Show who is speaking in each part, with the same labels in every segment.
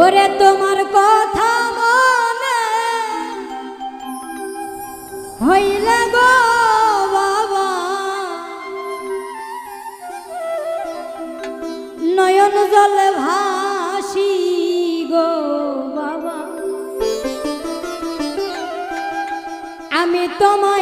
Speaker 1: ওরে তোমার কথা মনে হইলে গো বাবা। নয়ন জল ভাসি গো বাবা। আমি তোমার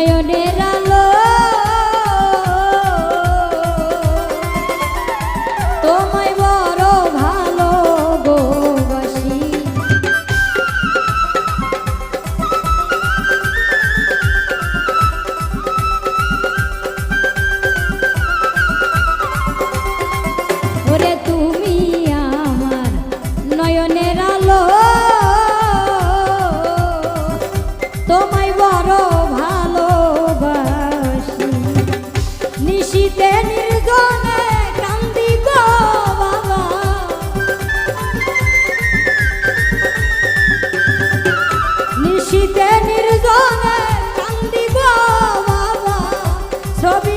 Speaker 1: নয়নের Sob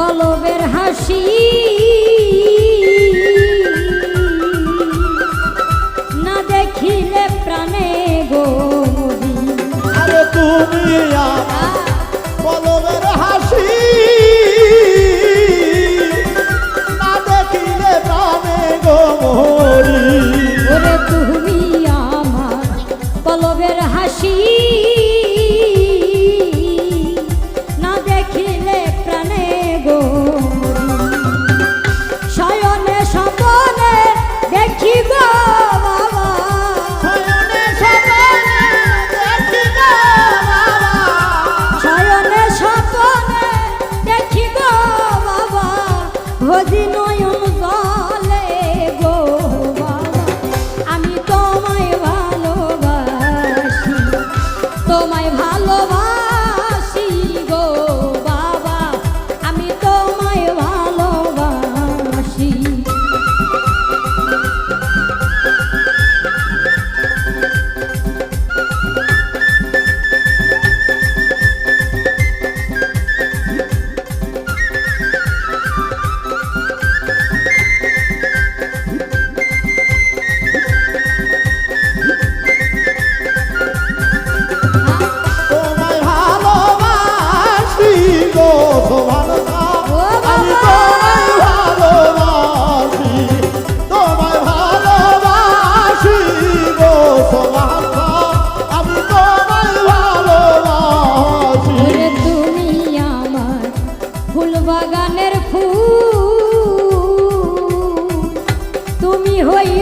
Speaker 1: পলবের হাসি ভোজি নয়ন জলে গো আমি তোমায় ভালোবাসি তোমায় ভালোবাসি গো বাবা। আমি তোমায় ভালোবাসি।